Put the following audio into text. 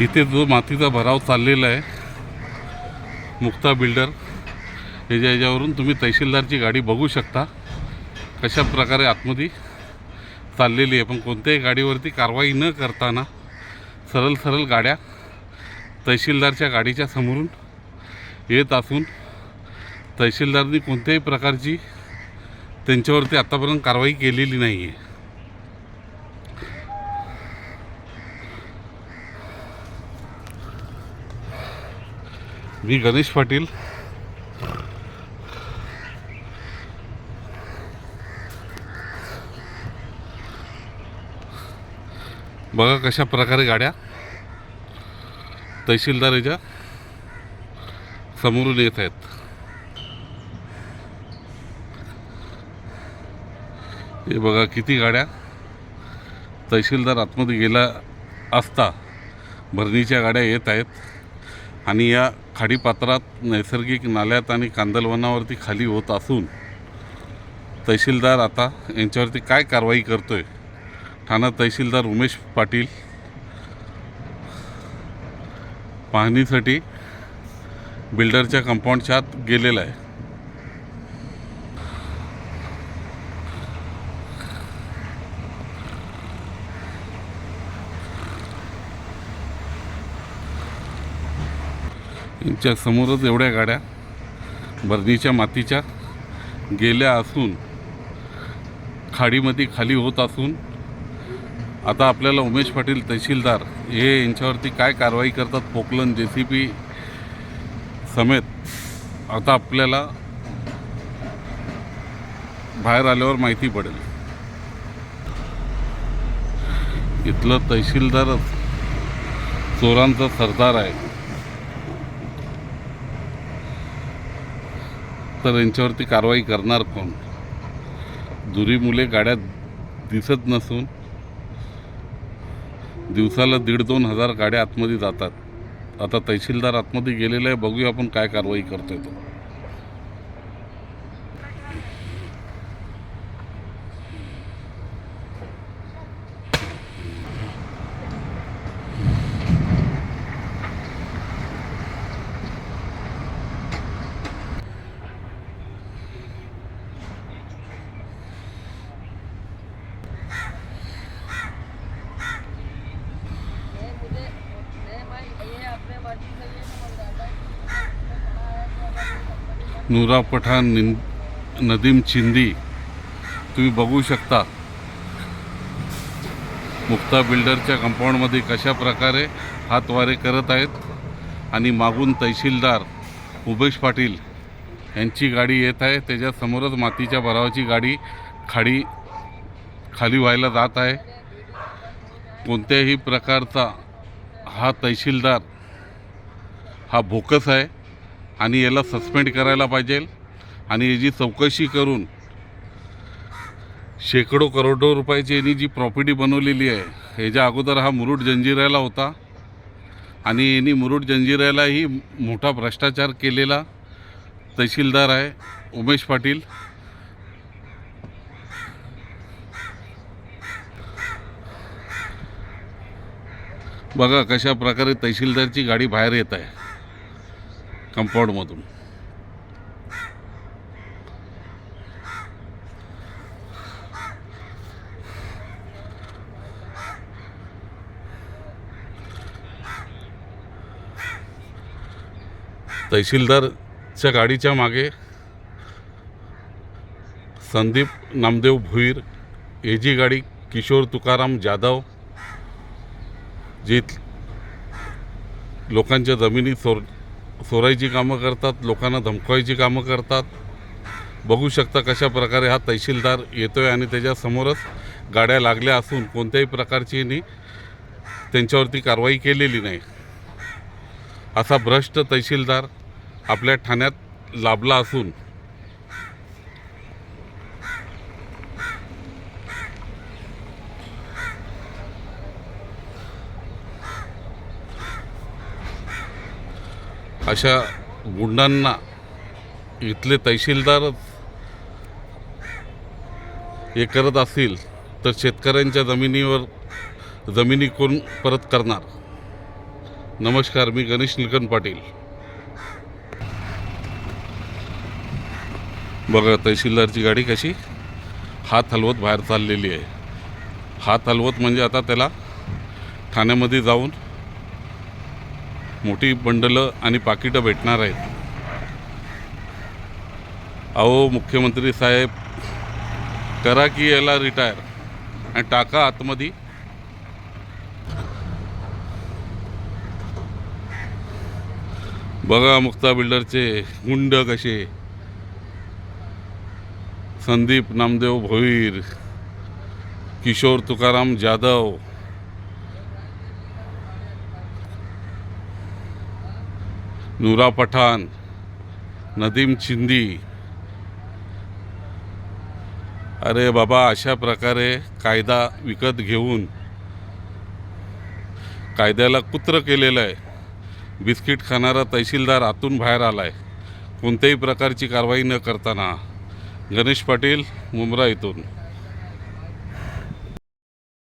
इथे जो मातीचा भराव चाललेला आहे मुक्ता बिल्डर याच्या याच्यावरून तुम्ही तहसीलदारची गाडी बघू शकता. कशा प्रकारे आतमध्ये चाललेली आहे पण कोणत्याही गाडीवरती कारवाई न करताना सरळ सरळ गाड्या तहसीलदारच्या गाडीच्या समोरून येत असून तहसीलदारनी कोणत्याही प्रकारची त्यांच्यावरती आत्तापर्यंत कारवाई केलेली नाही आहे मी गणेश पाटील. बघा कशा प्रकारे गाड्या तहसीलदाराच्या समोरून येत आहेत. हे बघा किती गाड्या तहसीलदार आतमध्ये गेला असता भरणीच्या गाड्या येत आहेत. आणि या खाडीपात्रात नैसर्गिक नाल्यात आणि कांदलवनावरती खाली होत असून तहसीलदार आता यांच्यावरती काय कारवाई करतो आहे ठाणा तहसीलदार उमेश पाटील. पाहणीसाठी बिल्डरच्या कंपाऊंडच्या आत गेलेला आहे. यांच्या समोरच एवढ्या गाड्या भरणीच्या मातीच्या गेल्या असून खाडीमध्ये खाली होत असून आता आपल्याला उमेश पाटील तहसीलदार हे यांच्यावरती काय कारवाई करतात पोकलन जे सी पी समेत आता आपल्याला बाहेर आल्यावर माहिती पडेल. इथलं तहसीलदारच चोरांचा सरदार आहे. तर यांच्यावरती कारवाई करणार कोण? दुरी मुले गाड्या दिसत नसून दिवसाला दीड दोन हजार गाड्या आतमध्ये जातात. आता तहसीलदार आतमध्ये गेलेला आहे बघूया आपण काय कारवाई करतोय तो ये मुझे नहीं भाई ये अपने मर्जी से ये समझ रहा था नूरा पठाण निन नदीम चिंदी तुम्ही बघू शकता. मुक्ता बिल्डरच्या कंपाऊंडमध्ये कशा प्रकारे हातवारे करत आहेत आणि मागून तहसीलदार उमेश पाटील यांची गाडी येत आहे. त्याच्यासमोरच मातीच्या भरावाची गाडी खाडी खाली व्हायला जात आहे. कोणत्याही प्रकारचा हा तहसीलदार हा भोकस आहे. आणि याला सस्पेंड करायला पाहिजे आणि याची चौकशी करून शेकडो करोडो रुपयाची यांनी जी प्रॉपर्टी बनवलेली आहे ह्याच्या अगोदर हा मुरुड जंजिऱ्याला होता आणि यांनी मुरुड जंजिऱ्यालाही मोठा भ्रष्टाचार केलेला तहसीलदार आहे उमेश पाटील. बघा कशा प्रकारे तहसीलदारची गाडी बाहेर येत आहे. कंपाऊंडमधून तहसीलदारच्या गाडीच्या मागे संदीप नामदेव भुईर हे जी गाडी किशोर तुकाराम जाधव जी लोकांच्या जमिनी चोर चोरायची कामं करतात लोकांना धमकवायची कामं करतात. बघू शकता कशा प्रकारे हा तहसीलदार आहे आणि त्याच्यासमोरच गाड्या लागल्या असून कोणत्याही प्रकारची यांनी त्यांच्यावरती कारवाई केलेली नाही. असा भ्रष्ट तहसीलदार आपल्या ठाण्यात लाभला असून अशा गुंडांना इथले तहसीलदारच हे करत असतील तर शेतकऱ्यांच्या जमिनीवर जमिनी कोण परत करणार? नमस्कार मी गणेश निलकंठ पाटील. बघा तहसीलदारची गाडी कशी? हात हलवत बाहेर चाललेली आहे. हात हलवत म्हणजे आता त्याला ठाण्यामध्ये जाऊन मोठी बंडलं आणि पाकिटं भेटणार आहेत. अहो मुख्यमंत्री साहेब करा की याला रिटायर आणि टाका आतमध्ये. बघा मुक्ता बिल्डरचे गुंड कसे. संदीप नामदेव भोईर किशोर तुकाराम जाधव. नूरा पठाण नदीम चिंदी. अरे बाबा अशा प्रकारे कायदा विकत घेऊन कायद्याला कुत्र केलेलं आहे. बिस्किट खाणारा तहसीलदार आतून बाहेर आला आहे कोणत्याही प्रकारची कारवाई न करताना गणेश पाटील मुंब्रा इथून.